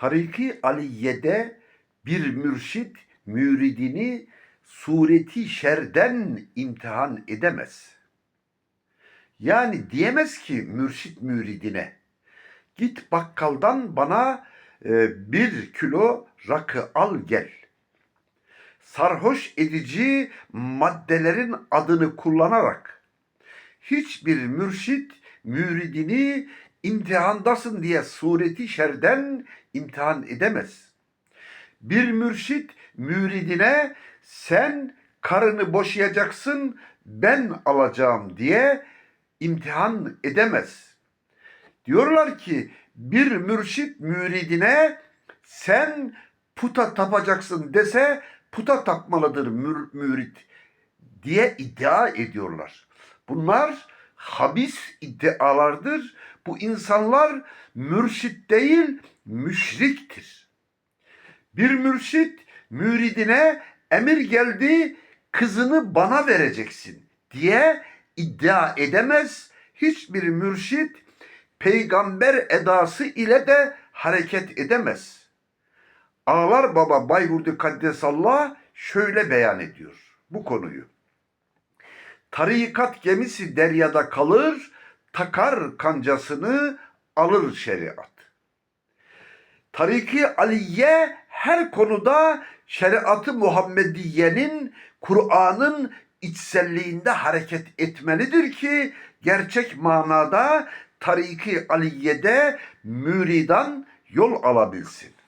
Tariki Aliye'de bir mürşit müridini sureti şerden imtihan edemez. Yani diyemez ki mürşit müridine git bakkaldan bana e, bir kilo rakı al gel. Sarhoş edici maddelerin adını kullanarak hiçbir mürşit müridini imtihandasın diye sureti şerden imtihan edemez. Bir mürşit müridine sen karını boşayacaksın ben alacağım diye imtihan edemez. Diyorlar ki bir mürşit müridine sen puta tapacaksın dese puta tapmalıdır mür, mürit diye iddia ediyorlar. Bunlar habis iddialardır. Bu insanlar mürşit değil müşriktir. Bir mürşit müridine emir geldi kızını bana vereceksin diye iddia edemez. Hiçbir mürşit peygamber edası ile de hareket edemez. Ağlar Baba Bayburdu Kaddesallah şöyle beyan ediyor bu konuyu. Tarikat gemisi deryada kalır, takar kancasını alır şeriat. Tariki Aliye her konuda şeriatı Muhammediye'nin, Kur'an'ın içselliğinde hareket etmelidir ki gerçek manada Tariki Aliye'de müridan yol alabilsin.